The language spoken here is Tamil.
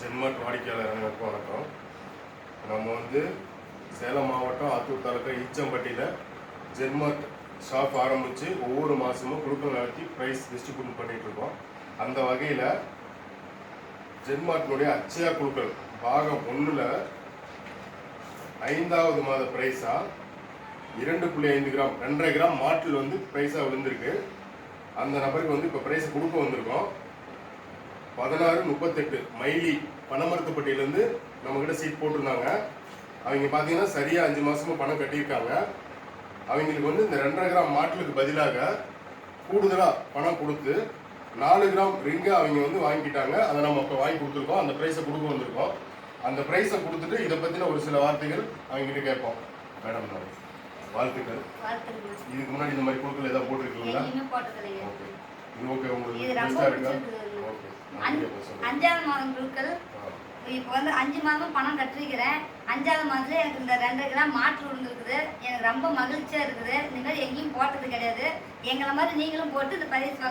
ஜென்மார்ட் வாடிக்கையாளர் அனைவருக்கும் வணக்கம். நம்ம வந்து சேலம் மாவட்டம் ஆத்தூர் தாலுக்கா ஈச்சம்பட்டியில் ஜென்மட் ஷாப் ஆரம்பித்து ஒவ்வொரு மாதமும் குழுக்கள் நடத்தி ப்ரைஸ் டிஸ்ட்ரிபியூட் பண்ணிகிட்டு இருக்கோம். அந்த வகையில் ஜென்மார்ட்டினுடைய அச்சயா குழுக்கள் பாகம் ஒன்றில் ஐந்தாவது மாத ப்ரைஸாக இரண்டு புள்ளி ஐந்து கிராம் ரெண்டரை கிராம் மாட்டில் வந்து ப்ரைஸாக விழுந்திருக்கு. அந்த நபருக்கு வந்து இப்போ ப்ரைஸ் கொடுக்க வந்திருக்கோம். பதினாறு முப்பத்தெட்டு மைலி பனமரத்துப்பட்டியிலேருந்து நம்மக்கிட்ட சீட் போட்டிருந்தாங்க. அவங்க பார்த்தீங்கன்னா சரியாக அஞ்சு மாசமா பணம் கட்டியிருக்காங்க. அவங்களுக்கு வந்து இந்த ரெண்டரை கிராம் மாட்டுக்கு பதிலாக கூடுதலாக பணம் கொடுத்து நாலு கிராம் ரிங்கை அவங்க வந்து வாங்கிட்டாங்க அதை நம்ம இப்போ வாங்கி கொடுத்துருக்கோம். அந்த ப்ரைஸை கொடுக்க வந்திருக்கோம். அந்த ப்ரைஸை கொடுத்துட்டு இதை பற்றின ஒரு சில வார்த்தைகள் அவங்ககிட்ட கேட்போம். மேடம் நான் வாழ்த்துக்கள். இதுக்கு முன்னாடி இந்த மாதிரி குழுக்கள் ஏதாவது போட்டிருக்கீங்களா. ஓகே. இது ஓகே உங்களுக்கு பெஸ்ட்டாக இருக்கா? அஞ்சாவது மாதம் குழுக்கள். இப்போ வந்து அஞ்சு மாதம் பணம் கட்டிருக்கிறேன். அஞ்சாவது மாதத்துல எனக்கு இந்த ரெண்டு கிராம் மாற்று விழுந்துருக்குது. எனக்கு ரொம்ப மகிழ்ச்சியா இருக்குது. இந்த மாதிரி எங்கேயும் போட்டது கிடையாது. எங்களை மாதிரி நீங்களும் போட்டு இந்த பரிசு ஆ